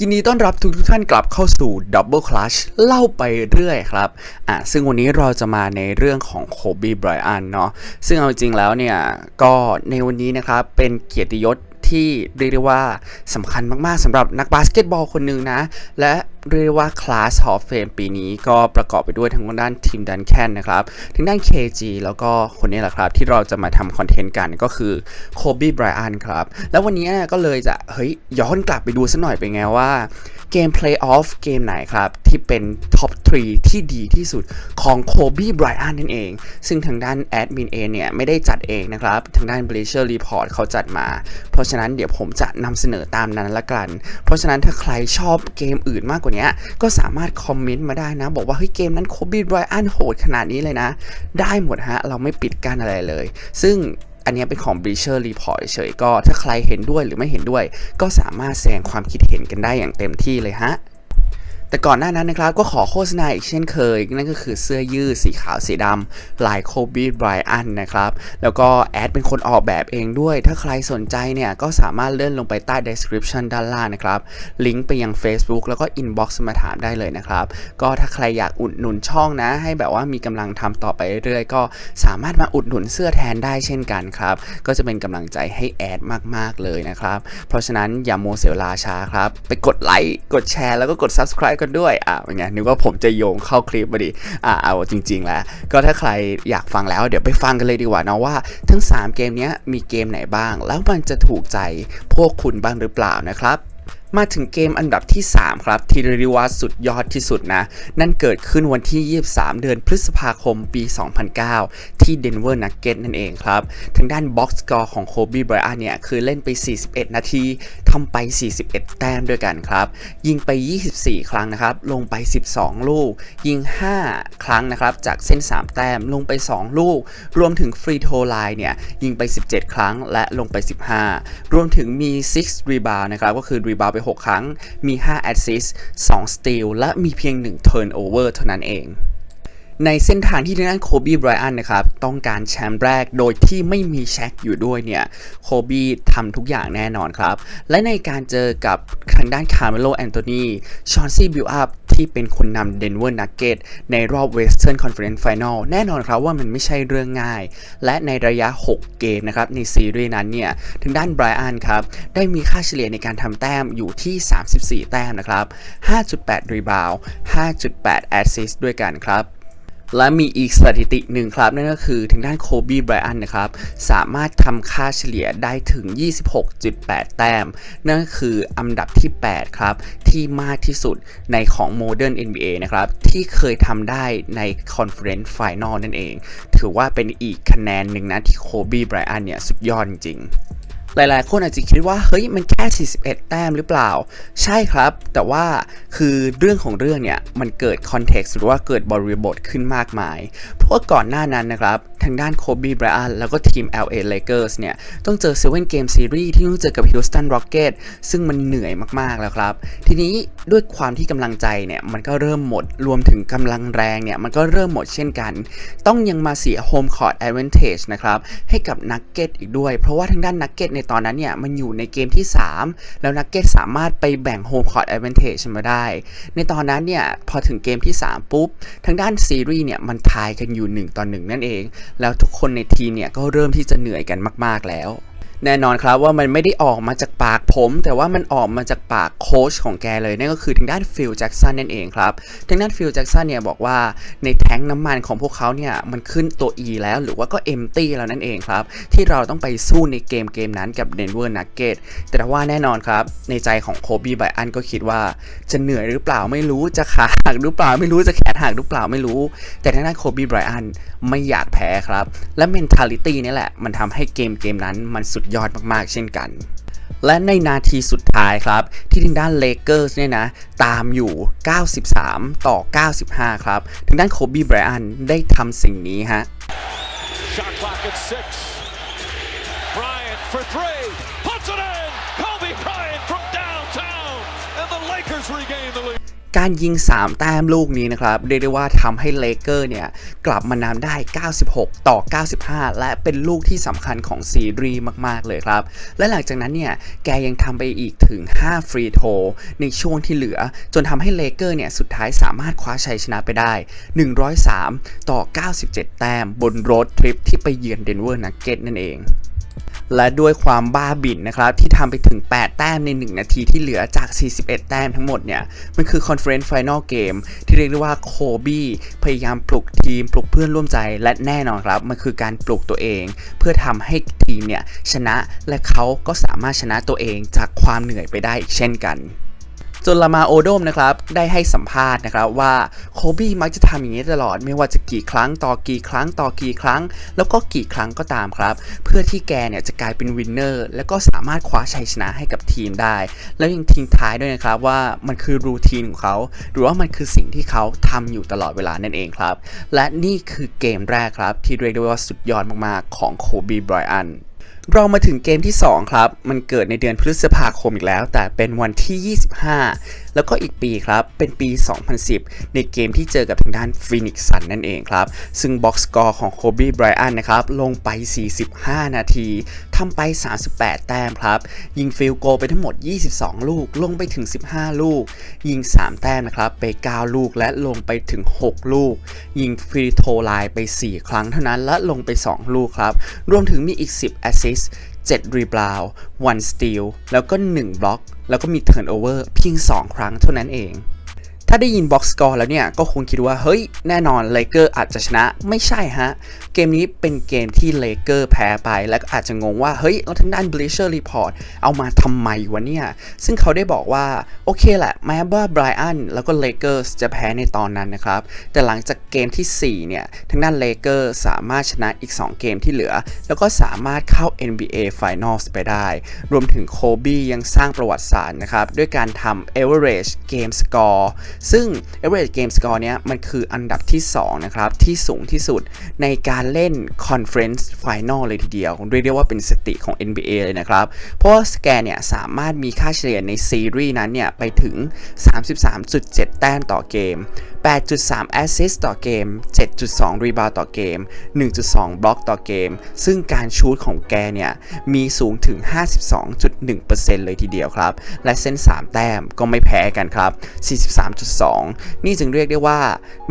ยินดีต้อนรับทุกทุกท่านกลับเข้าสู่ Double Clutch เล่าไปเรื่อยครับอะซึ่งวันนี้เราจะมาในเรื่องของโคบีไบรอันเนาะซึ่งเอาจริงแล้วเนี่ยก็ในวันนี้นะครับเป็นเกียรติยศที่เรียกได้ว่าสำคัญมากๆสำหรับนักบาสเกตบอลคนหนึ่งนะ และ เรียกว่าคลาสฮอฟเฟมปีนี้ก็ประกอบไปด้วยทั้งด้านทีมดันแคนนะครับทั้งด้าน KG แล้วก็คนนี้แหละครับ ที่เราจะมาทำคอนเทนต์กันก็คือโคบีไบรอันครับ แล้ววันนี้ก็เลยจะ เฮ้ย ย้อนกลับไปดูสักหน่อยเป็นไงว่าเกม Playoff เกมไหนครับ ที่เป็นท็อป3ที่ดีที่สุดของโคบีไบรอันนั่นเอง ซึ่งทางด้านแอดมินเองเนี่ย ไม่ได้จัดเองนะครับ ทางด้าน Bleacher Report เขาจัดมา เพราะฉะนั้นเดี๋ยวผมจะนำเสนอตามนั้นละกัน เพราะฉะนั้นถ้าใครชอบเกมอื่นมากกว่านี้ก็สามารถคอมเมนต์มาได้นะ บอกว่าเฮ้ยเกมนั้นโคบีไบรอันโหดขนาดนี้เลยนะ ได้หมดฮะ เราไม่ปิดกั้นอะไรเลย ซึ่งอันนี้เป็นของ Breacher Report เฉยก็ถ้าใครเห็นด้วยหรือไม่เห็นด้วย ก็สามารถแสดงความคิดเห็นกันได้อย่างเต็มที่เลยฮะ แต่ก่อนหน้านั้นนะครับก็ขอโฆษณาอีกเช่นเคย นั่นก็คือเสื้อยืดสีขาวสีดำลายโคบีไบรอันนะครับ แล้วก็แอดเป็นคนออกแบบเองด้วย ถ้าใครสนใจเนี่ย ก็สามารถเลื่อนลงไปใต้ description ด้านล่างนะครับ ลิงก์ไปยัง Facebook แล้วก็ inbox มาถามได้เลยนะครับ ก็ถ้าใครอยากอุดหนุนช่องนะ ให้แบบว่ามีกำลังทำต่อไปเรื่อยๆ ก็สามารถมาอุดหนุนเสื้อแทนได้เช่นกันครับ ก็จะเป็นกำลังใจให้แอดมากๆเลยนะครับ เพราะฉะนั้นอย่าโมเสียเวลาช้าครับ ไปกดไลค์ กดแชร์ แล้วก็กด subscribe กันด้วยอะเป็นไงนึกว่าผมจะโยงเข้าคลิปมาดิอะเอาจริง ๆ แล้ว ก็ถ้าใครอยากฟังแล้วเดี๋ยวไปฟังกันเลยดีกว่านะว่า ทั้ง 3 เกมนี้มีเกมไหนบ้าง แล้วมันจะถูกใจพวกคุณบ้างหรือเปล่านะครับ มาถึงเกมอันดับที่ 3 ครับ ที่เรียกว่าสุดยอดที่สุดนะ นั่นเกิดขึ้นวันที่ 23 เดือนพฤษภาคมปี 2009 ที่ Denver Nuggets นั่นเองครับ ทางด้านบ็อกซ์กอร์ของโคบีไบรอันเนี่ย คือเล่นไป 41 นาทีทำไป 41 แต้มด้วยกันครับ ยิงไป 24 ครั้งนะครับ ลงไป 12 ลูก ยิง 5 ครั้งนะครับ จากเส้น 3 แต้มลงไป 2 ลูก รวมถึงฟรีโทไลน์เนี่ย ยิงไป 17 ครั้งและลงไป 15 รวมถึงมี6 rebound นะครับก็คือ rebound ไป 6 ครั้ง มี 5 แอสซิสต์2สตีลและมีเพียง 1 turnover เท่านั้นเอง ในเส้นทางที่ทางด้านโคบีไบรอันนะครับต้องการแชมป์แรกโดยที่ไม่มีแช็คอยู่ด้วยเนี่ยโคบีทำทุกอย่างแน่นอนครับ และในการเจอกับทางด้านคาร์เมโลแอนโทนีชอนซี่บิลอัพที่เป็นคนนำเดนเวอร์นักเก็ตในรอบ Western Conference Final แน่นอนครับว่ามันไม่ใช่เรื่องง่าย และในระยะ 6 เกมนะครับในซีรีส์นั้นเนี่ยทางด้านไบรอันครับได้มีค่าเฉลี่ยในการทำแต้มอยู่ที่ 34 แต้มนะครับ 5.8 รีบาว 5.8 แอสซิสต์ด้วยกันครับ และมีอีกสถิติหนึ่งครับ นั่นก็คือทางด้านโคบีไบรอันนะครับ สามารถทำค่าเฉลี่ยได้ถึง 26.8 แต้ม นั่นก็คืออันดับที่ 8 ครับ ที่มากที่สุดในของ Modern NBA นะครับ ที่เคยทำได้ใน Conference Final นั่นเอง ถือว่าเป็นอีกคะแนนหนึ่งนะที่โคบีไบรอันเนี่ย สุดยอดจริง หลายๆ คนอาจจะคิดว่าเฮ้ยมันแค่ 41 แต้มหรือเปล่า ใช่ครับ แต่ว่าคือเรื่องของเรื่องเนี่ยมันเกิดคอนเท็กซ์หรือว่าเกิดบริบทขึ้นมากมาย เพราะว่าก่อนหน้านั้นนะครับทางด้านโคบีไบรอันแล้วก็ทีม LA Lakers เนี่ยต้องเจอ7 Game Series ที่ต้องเจอกับ Houston Rockets ซึ่งมันเหนื่อยมากๆแล้วครับ ทีนี้ด้วยความที่กำลังใจเนี่ยมันก็เริ่มหมดรวมถึงกำลังแรงเนี่ยมันก็เริ่มหมดเช่นกัน ต้องยังมาเสีย Home Court Advantage นะครับให้กับนักเก็ตอีกด้วย เพราะว่าทางด้านนักเก็ตในตอนนั้นเนี่ยมันอยู่ในเกมที่ 3 แล้วนักเก็ตสามารถไปแบ่งโฮมคอร์ดแอดเวนเทจมาได้ ในตอนนั้นเนี่ยพอถึงเกมที่ 3 ปุ๊บ ทางด้านซีรีส์เนี่ยมันทายกันอยู่ 1 ต่อ 1 นั่นเอง แล้วทุกคนในทีมเนี่ยก็เริ่มที่จะเหนื่อยกันมาก ๆแล้ว แน่นอนครับว่ามันไม่ได้ออกมาจากปากผม แต่ว่ามันออกมาจากปากโค้ชของแกเลย นั่นก็คือทางด้านฟิลแจ็กสันนั่นเองครับ ทางด้านฟิลแจ็กสันเนี่ยบอกว่าในแท้งน้ำมันของพวกเขาเนี่ยมันขึ้นตัว E แล้วหรือว่าก็ empty แล้วนั่นเองครับ ที่เราต้องไปสู้ในเกมเกมนั้นกับ Denver Nuggets แต่ว่าแน่นอนครับ ในใจของโคบีไบอันก็คิดว่า จะเหนื่อยหรือเปล่าไม่รู้จะขาหักหรือเปล่าไม่รู้จะแขนหักหรือเปล่าไม่รู้ แต่ทางด้านโคบีไบรอันไม่อยากแพ้ครับและ mentality นี่แหละมันทำให้เกมเกมนั้นมันสุดยอดมากๆ เช่นกันและในนาทีสุดท้ายครับ ที่ทางด้านเลเกอร์สเนี่ยนะ ตามอยู่ 93 ต่อ 95 ครับ ทางด้านโคบีไบรอันได้ทำสิ่งนี้ฮะ การยิง 3 แต้มลูกนี้นะครับเรียกได้ว่าทำให้เลเกอร์เนี่ยกลับมานำได้ 96 ต่อ 95 และเป็นลูกที่สำคัญของซีรีส์มาก ๆ เลยครับ และหลังจากนั้นเนี่ยแกยังทำไปอีกถึง 5 ฟรีโทในช่วงที่เหลือ จนทำให้เลเกอร์เนี่ยสุดท้ายสามารถคว้าชัยชนะไปได้ 103 ต่อ 97 แต้มบนโรดทริปที่ไปเยือนเดนเวอร์นักเก็ตนั่นเอง และด้วยความบ้าบิ่นนะครับที่ทำไปถึง 8 แต้มใน 1 นาทีที่เหลือจาก 41 แต้มทั้งหมดเนี่ย มันคือคอนเฟอเรนซ์ไฟนอลเกมที่เรียกได้ว่าโคบี้พยายามปลุกทีม ปลุกเพื่อนร่วมใจและแน่นอนครับ มันคือการปลุกตัวเอง เพื่อทำให้ทีมเนี่ยชนะและเขาก็สามารถชนะตัวเองจากความเหนื่อยไปได้อีกเช่นกัน จนลามาโอโดมนะครับได้ให้สัมภาษณ์นะครับว่าโคบี้มักจะทำอย่างนี้ตลอดไม่ว่าจะกี่ครั้งต่อกี่ครั้งต่อกี่ครั้ง แล้วก็กี่ครั้งก็ตามครับ เพื่อที่แกเนี่ยจะกลายเป็นวินเนอร์แล้วก็สามารถคว้าชัยชนะให้กับทีมได้ แล้วยังทิ้งท้ายด้วยนะครับว่ามันคือรูทีนของเขาหรือว่ามันคือสิ่งที่เขาทำอยู่ตลอดเวลานั่นเองครับ และนี่คือเกมแรกครับที่เรียกได้ว่าสุดยอดมากๆของโคบีไบรอัน เรามาถึงเกมที่ 2 ครับ มันเกิดในเดือนพฤษภาคมอีกแล้ว แต่เป็นวันที่ 25 แล้วก็อีกปีครับ เป็นปี 2010 ในเกมที่เจอกับทางด้านฟินิกซันนั่นเองครับ ซึ่งบ็อกซ์กอร์ของโคบีไบรอันนะครับ ลงไป 45 นาทีทำไป 38 แต้มครับ ยิงฟิลโกลไปทั้งหมด 22 ลูก ลงไปถึง 15 ลูก ยิง 3 แต้มนะครับ ไป 9 ลูกและลงไปถึง 6 ลูก ยิงฟรีโทไลน์ไป 4 ครั้งเท่านั้นและลงไป 2 ลูกครับ รวมถึงมีอีก 10 แอสซิส 7 รีบาว1สตีลแล้วก็ 1 บล็อก แล้วก็มีเทิร์นโอเวอร์เพียง 2 ครั้งเท่านั้นเอง ถ้าได้ยินบ็อกซ์สกอร์แล้วเนี่ย ก็คงคิดว่า เฮ้ย แน่นอนเลเกอร์อาจจะชนะไม่ใช่ฮะ เกมนี้เป็นเกมที่เลเกอร์แพ้ไป และก็อาจจะงงว่า เฮ้ย แล้วทางด้าน Bleacher Report เอามาทำไมวะเนี่ย ซึ่งเขาได้บอกว่า โอเคแหละ แม้ว่าไบรอันแล้วก็เลเกอร์จะแพ้ในตอนนั้นนะครับ แต่หลังจากเกมทีสี่4 เนี่ย ทางด้านเลเกอร์สามารถชนะอีก 2 เกมที่เหลือ แล้วก็สามารถเข้า NBA Finals ไปได้ รวมถึงโคบี้ยังสร้างประวัติศาสตร์นะครับด้วยการทำ average game score ซึ่ง average game score เนี้ยมันคืออันดับที่ 2 นะครับ ที่สูงที่สุดในการเล่น conference final เลยทีเดียวเรียกได้ว่าเป็นสติของ NBA เลยนะครับ เพราะว่าสแกนเนี่ยสามารถมีค่าเฉลี่ยในซีรีส์นั้นเนี่ยไปถึง 33.7 แต้มต่อเกม 8.3 assist ต่อเกม 7.2 rebound ต่อเกม 1.2 บล็อกต่อเกม ซึ่งการชูตของแกเนี่ย มีสูงถึง 52.1%เลยทีเดียวครับ และเส้น 3 แต้มก็ไม่แพ้กันครับ 43.2 นี่จึงเรียกได้ว่า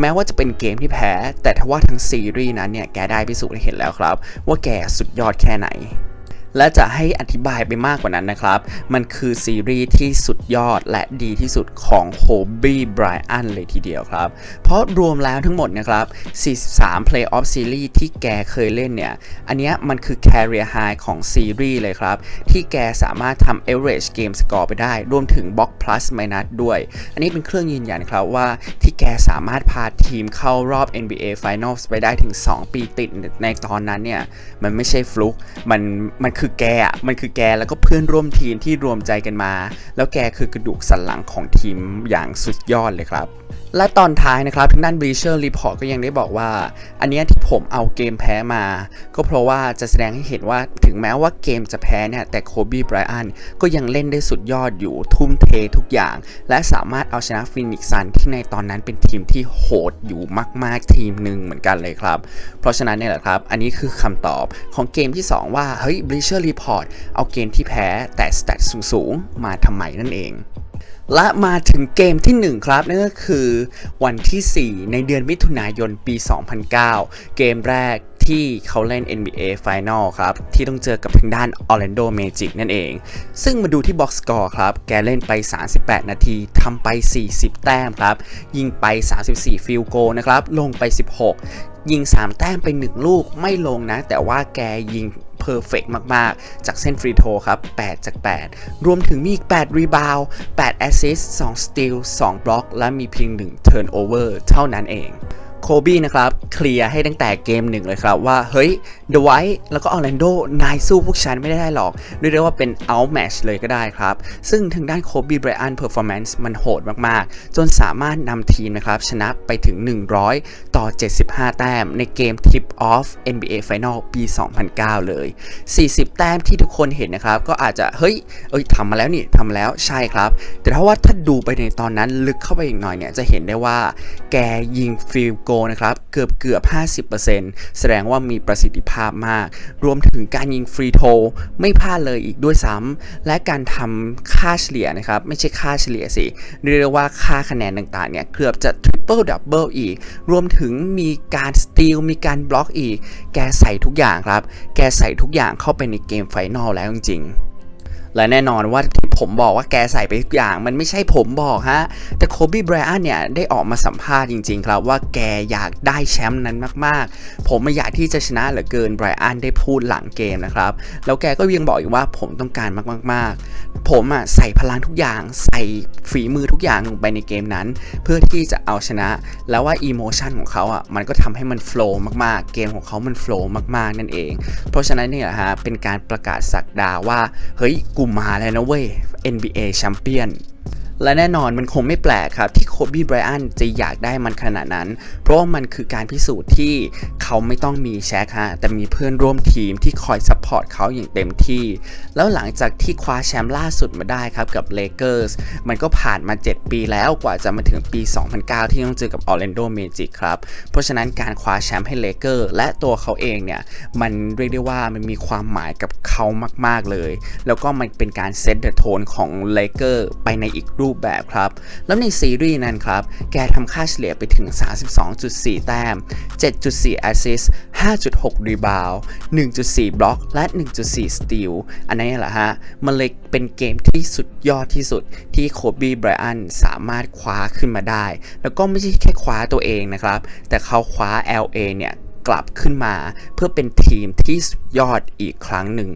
แม้ว่าจะเป็นเกมที่แพ้ แต่ทว่าทั้งซีรีส์นั้นเนี่ย แกได้พิสูจน์ให้เห็นแล้วครับ ว่าแกสุดยอดแค่ไหน และจะให้อธิบายไปมากกว่านั้นนะครับ มันคือซีรีส์ที่สุดยอดและดีที่สุดของโคบีไบรอันเลยทีเดียวครับ เพราะรวมแล้วทั้งหมดนะครับ 43 Playoff Series ที่แกเคยเล่นเนี่ย อันนี้มันคือ Career High ของซีรีส์เลยครับ ที่แกสามารถทำ Average Game Score ไปได้ รวมถึง Box Plus Minus ด้วย อันนี้เป็นเครื่องยืนยันครับว่าที่แกสามารถพาทีมเข้ารอบ NBA Finals ไปได้ถึง 2 ปีติดในตอนนั้นเนี่ย มันไม่ใช่ฟลุกมันมันคือแกอะมันคือแกแล้วก็เพื่อนร่วมทีมที่รวมใจกันมา แล้วแกคือกระดูกสันหลังของทีมอย่างสุดยอดเลยครับ และตอนท้ายนะครับทางด้าน Bleacher Report ก็ยังได้บอกว่า อันนี้ที่ผมเอาเกมแพ้มา ก็เพราะว่าจะแสดงให้เห็นว่าถึงแม้ว่าเกมจะแพ้เนี่ยแต่โคบีไบรอันก็ยังเล่นได้สุดยอดอยู่ทุ่มเททุกอย่าง และสามารถเอาชนะฟินิกซันที่ในตอนนั้นเป็นทีมที่โหดอยู่มากๆทีมหนึ่งเหมือนกันเลยครับ เพราะฉะนั้นเนี่ยแหละครับ อันนี้คือคำตอบของเกมที่ 2 ว่าเฮ้ย Bleacher Report เอาเกมที่แพ้แต่สเตตสูงๆ มาทำไมนั่นเอง และมาถึงเกมที่ 1 ครับ นั่นก็คือวันที่ 4 ในเดือนมิถุนายนปี 2009 เกมแรกที่เขาเล่น NBA Final ครับ ที่ต้องเจอกับทางด้าน Orlando Magic นั่นเอง ซึ่งมาดูที่ Box Score ครับ แกเล่นไป 38 นาทีทำไป 40 แต้มครับ ยิงไป 34 ฟิลโกนะครับ ลงไป 16 ยิง 3 แต้มไป 1 ลูกไม่ลงนะ แต่ว่าแกยิง เพอร์เฟกมาก ๆ จากเส้นฟรีโทครับ 8 จาก 8 รวมถึงมีอีก 8 รีบาว8แอสซิสต์2สตีล2บล็อก และมีเพียง 1 เทิร์นโอเวอร์เท่านั้นเอง โคบี้นะครับเคลียร์ให้ตั้งแต่เกมหนึ่งเลยครับว่า เฮ้ยเดอะไวท์แล้วก็ออร์แลนโดนายสู้พวกฉันไม่ได้หรอกเรียกได้ว่าเป็น out match เลยก็ได้ครับ ซึ่งทางด้านโคบี้ไบรอันเพอร์ฟอร์แมนซ์มันโหดมากๆ จนสามารถนำทีมนะครับ ชนะไปถึง 100 ต่อ 75 แต้มในเกม Tip Off NBA Final ปี 2009 เลย 40 แต้มที่ทุกคนเห็นนะครับ ก็อาจจะเฮ้ยเอ้ยทำมาแล้วนี่ทำมาแล้วใช่ครับ แต่ถ้าว่าถ้าดูไปในตอนนั้นลึกเข้าไปอีกหน่อยเนี่ยจะเห็นได้ว่าแกยิงฟิลโกนะครับ เกือบเกือบ 50%แสดงว่ามีประสิทธิภาพมาก รวมถึงการยิงฟรีโทไม่พลาดเลยอีกด้วยซ้ำ และการทำค่าเฉลี่ยนะครับ ไม่ใช่ค่าเฉลี่ยสิ เรียกว่าค่าคะแนนต่างๆ เนี่ย เกือบจะทริปเปิลดับเบิลอีก รวมถึงมีการสตีล มีการบล็อกอีก แกใส่ทุกอย่างครับ แกใส่ทุกอย่างเข้าไปในเกมไฟนอลแล้วจริงๆ และแน่นอนว่าที่ผมบอกว่าแกใส่ไปทุกอย่าง มันไม่ใช่ผมบอกฮะ แต่โคบี้ไบรอันเนี่ย ได้ออกมาสัมภาษณ์จริง ๆ ครับว่าแกอยากได้แชมป์นั้นมากๆ ผมไม่อยากที่จะชนะเหลือเกินไบรอันได้พูดหลังเกมนะครับ แล้วแกก็ยังบอกอีกว่าผมต้องการมากๆ ผมอะใส่พลังทุกอย่าง ใส่ฝีมือทุกอย่างลงไปในเกมนั้น เพื่อที่จะเอาชนะ แล้วว่าอีโมชันของเขาอะมันก็ทำให้มันโฟล์มากๆ เกมของเขามันโฟล์มากๆนั่นเอง เพราะฉะนั้นเนี่ยฮะเป็นการประกาศสักดาว่าเฮ้ยกูมาแล้วนะเว้ย NBA แชมเปี้ยน และแน่นอนมันคงไม่แปลกครับ ที่โคบี้ไบรอันจะอยากได้มันขนาดนั้น เพราะว่ามันคือการพิสูจน์ที่เขาไม่ต้องมีแชคฮะแต่มีเพื่อนร่วมทีมที่คอยซัพพอร์ตเขาอย่างเต็มที่ แล้วหลังจากที่คว้าแชมป์ล่าสุดมาได้ครับกับเลเกอร์สมันก็ผ่านมา 7 ปีแล้วกว่าจะมาถึงปี 2009 ที่ต้องเจอกับออร์แลนโดเมจิกครับเพราะฉะนั้นการคว้าแชมป์ให้เลเกอร์และตัวเขาเองเนี่ยมันเรียกได้ว่ามันมีความหมายกับเขามาก ๆเลย แล้วก็มันเป็นการเซตเดอะโทนของเลเกอร์ไปในอีกรูปแบบครับ แล้วในซีรีส์นั้นครับ แกทำค่าเฉลี่ยไปถึง 32.4 แต้ม 7.4 แอสซิส5.6 รีบาว 1.4 บล็อก และ 1.4 สตีล อันนี้แหละฮะ มันเลยเป็นเกมที่สุดยอดที่สุดที่โคบีไบรอันสามารถคว้าขึ้นมาได้ แล้วก็ไม่ใช่แค่คว้าตัวเองนะครับ แต่เขาคว้า LA เนี่ยกลับขึ้นมาเพื่อเป็นทีมที่สุดยอดอีกครั้งหนึ่ง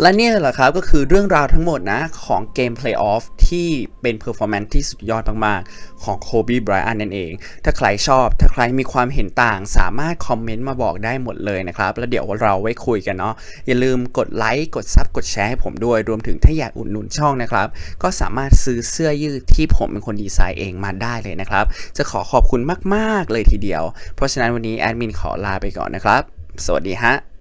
และเนี่ยแหละครับก็คือเรื่องราวทั้งหมดนะของเกม Playoff ที่เป็นเพอร์ฟอร์แมนซ์ที่สุดยอดมาก ๆ ของโคบีไบรอันนั่นเอง ถ้าใครชอบ ถ้าใครมีความเห็นต่าง สามารถคอมเมนต์มาบอกได้หมดเลยนะครับ แล้วเดี๋ยวเราไว้คุยกันเนาะอย่าลืมกดไลค์กดซับกดแชร์ให้ผมด้วย รวมถึงถ้าอยากอุดหนุนช่องนะครับ ก็สามารถซื้อเสื้อยืดที่ผมเป็นคนดีไซน์เองมาได้เลยนะครับ จะขอขอบคุณมาก ๆ เลยทีเดียว เพราะฉะนั้นวันนี้แอดมินขอลาไปก่อนนะครับ สวัสดีฮะ